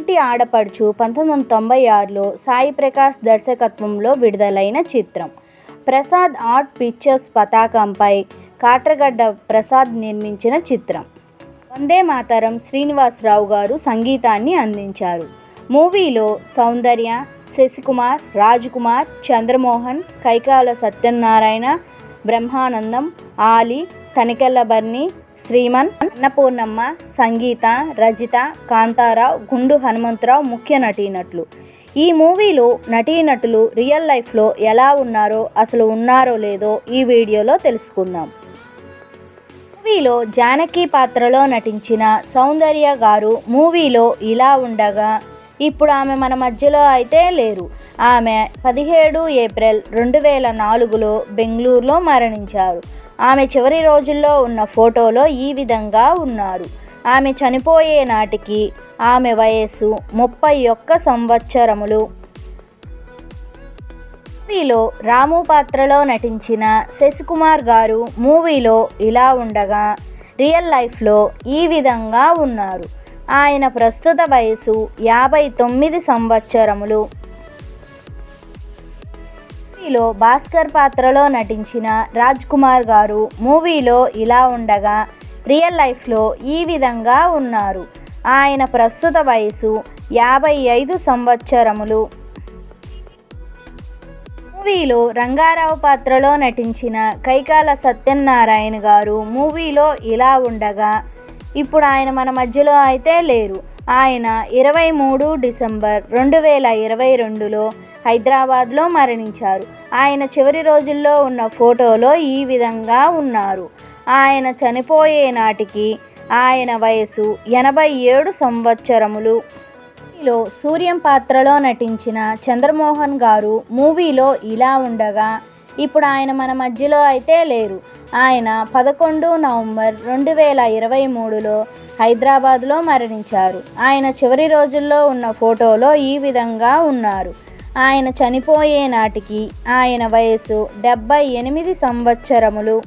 ఇంటి ఆడపడుచు పంతొమ్మిది వందల తొంభై ఆరులో సాయి ప్రకాష్ దర్శకత్వంలో విడుదలైన చిత్రం. ప్రసాద్ ఆర్ట్ పిక్చర్స్ పతాకంపై కాట్రగడ్డ ప్రసాద్ నిర్మించిన చిత్రం. వందే మాతరం శ్రీనివాసరావు గారు సంగీతాన్ని అందించారు. మూవీలో సౌందర్య శశికుమార్ రాజ్కుమార్ చంద్రమోహన్ కైకాల సత్యనారాయణ బ్రహ్మానందం ఆలి తనికెళ్ళ బర్ని శ్రీమన్ అన్నపూర్ణమ్మ సంగీత రజిత కాంతారావు గుండు హనుమంతరావు ముఖ్య నటీనటులు. ఈ మూవీలో నటీనటులు రియల్ లైఫ్లో ఎలా ఉన్నారో అసలు ఉన్నారో లేదో ఈ వీడియోలో తెలుసుకుందాం. మూవీలో జానకి పాత్రలో నటించిన సౌందర్య గారు మూవీలో ఇలా ఉండగా ఇప్పుడు ఆమె మన మధ్యలో అయితే లేరు. ఆమె పదిహేడు ఏప్రిల్ రెండు వేల నాలుగులో బెంగళూరులో మరణించారు. ఆమె చివరి రోజుల్లో ఉన్న ఫోటోలో ఈ విధంగా ఉన్నారు. ఆమె చనిపోయే నాటికి ఆమె వయస్సు ముప్పై ఒక్క సంవత్సరములు. మూవీలో రాము పాత్రలో నటించిన శశికుమార్ గారు మూవీలో ఇలా ఉండగా రియల్ లైఫ్లో ఈ విధంగా ఉన్నారు. ఆయన ప్రస్తుత వయసు యాభై తొమ్మిది సంవత్సరములు. మూవీలో భాస్కర్ పాత్రలో నటించిన రాజ్ కుమార్ గారు మూవీలో ఇలా ఉండగా రియల్ లైఫ్లో ఈ విధంగా ఉన్నారు. ఆయన ప్రస్తుత వయసు యాభై ఐదు సంవత్సరములు. మూవీలో రంగారావు పాత్రలో నటించిన కైకాల సత్యనారాయణ గారు మూవీలో ఇలా ఉండగా ఇప్పుడు ఆయన మన మధ్యలో అయితే లేరు. ఆయన ఇరవై మూడు డిసెంబర్ రెండు వేల ఇరవై రెండులో హైదరాబాద్లో మరణించారు. ఆయన చివరి రోజుల్లో ఉన్న ఫోటోలో ఈ విధంగా ఉన్నారు. ఆయన చనిపోయే నాటికి ఆయన వయసు ఎనభై ఏడు సంవత్సరములు. లో సూర్యం పాత్రలో నటించిన చంద్రమోహన్ గారు మూవీలో ఇలా ఉండగా ఇప్పుడు ఆయన మన మధ్యలో అయితే లేరు. ఆయన పదకొండు నవంబర్ రెండు వేల ఇరవై మూడులో హైదరాబాద్లో మరణించారు. ఆయన చివరి రోజుల్లో ఉన్న ఫోటోలో ఈ విధంగా ఉన్నారు. ఆయన చనిపోయే నాటికి ఆయన వయసు డెబ్బై ఎనిమిది సంవత్సరములు.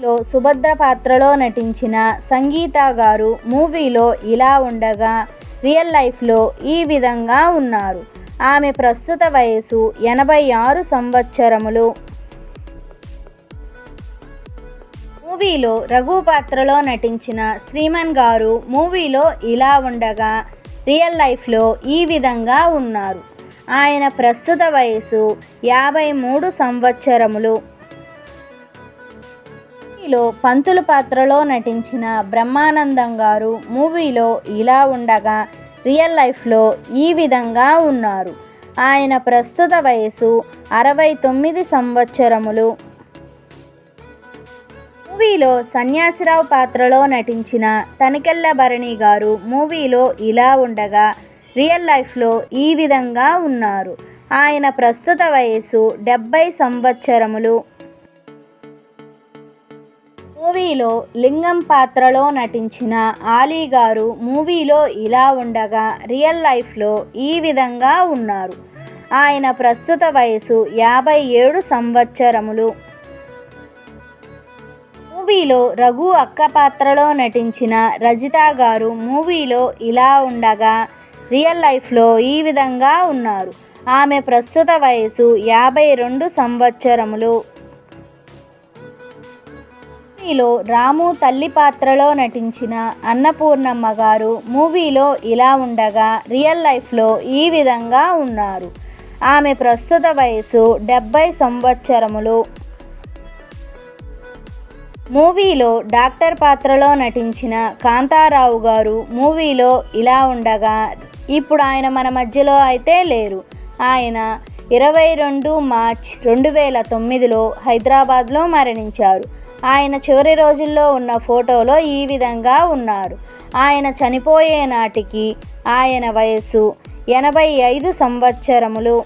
లో సుభద్ర పాత్రలో నటించిన సంగీత గారు మూవీలో ఇలా ఉండగా రియల్ లైఫ్లో ఈ విధంగా ఉన్నారు. ఆమె ప్రస్తుత వయసు ఎనభై ఆరు సంవత్సరములు. మూవీలో రఘు పాత్రలో నటించిన శ్రీమన్ గారు మూవీలో ఇలా ఉండగా రియల్ లైఫ్లో ఈ విధంగా ఉన్నారు. ఆయన ప్రస్తుత వయసు యాభై మూడు సంవత్సరములు. మూవీలో పంతులు పాత్రలో నటించిన బ్రహ్మానందం గారు మూవీలో ఇలా ఉండగా రియల్ లైఫ్లో ఈ విధంగా ఉన్నారు. ఆయన ప్రస్తుత వయసు అరవై తొమ్మిది సంవత్సరములు. మూవీలో సన్యాసిరావు పాత్రలో నటించిన తనికెళ్ళ భరణి గారు మూవీలో ఇలా ఉండగా రియల్ లైఫ్లో ఈ విధంగా ఉన్నారు. ఆయన ప్రస్తుత వయసు డెబ్బై సంవత్సరములు. మూవీలో లింగం పాత్రలో నటించిన ఆలీ గారు మూవీలో ఇలా ఉండగా రియల్ లైఫ్లో ఈ విధంగా ఉన్నారు. ఆయన ప్రస్తుత వయసు యాభై ఏడు సంవత్సరములు. మూవీలో రఘు అక్క పాత్రలో నటించిన రజిత గారు మూవీలో ఇలా ఉండగా రియల్ లైఫ్లో ఈ విధంగా ఉన్నారు. ఆమె ప్రస్తుత వయసు యాభై రెండు సంవత్సరములు. మూవీలో రాము తల్లి పాత్రలో నటించిన అన్నపూర్ణమ్మ గారు మూవీలో ఇలా ఉండగా రియల్ లైఫ్లో ఈ విధంగా ఉన్నారు. ఆమె ప్రస్తుత వయసు డెబ్బై సంవత్సరములు. మూవీలో డాక్టర్ పాత్రలో నటించిన కాంతారావు గారు మూవీలో ఇలా ఉండగా ఇప్పుడు ఆయన మన మధ్యలో అయితే లేరు. ఆయన ఇరవై రెండు మార్చ్ రెండు వేల తొమ్మిదిలో హైదరాబాద్లో మరణించారు. ఆయన చివరి రోజుల్లో ఉన్న ఫోటోలో ఈ విధంగా ఉన్నారు. ఆయన చనిపోయే నాటికి ఆయన వయస్సు ఎనభై ఐదు సంవత్సరములు.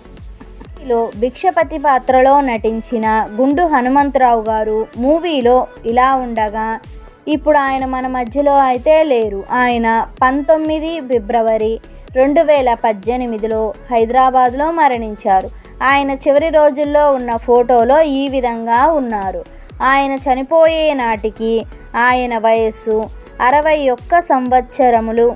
మూవీలో భిక్షపతి పాత్రలో నటించిన గుండు హనుమంతరావు గారు మూవీలో ఇలా ఉండగా ఇప్పుడు ఆయన మన మధ్యలో అయితే లేరు. ఆయన పంతొమ్మిది ఫిబ్రవరి రెండు వేల పద్దెనిమిదిలో హైదరాబాద్లో మరణించారు. ఆయన చివరి రోజుల్లో ఉన్న ఫోటోలో ఈ విధంగా ఉన్నారు. ఆయన చనిపోయే నాటికి ఆయన వయస్సు అరవై ఒక్క సంవత్సరములు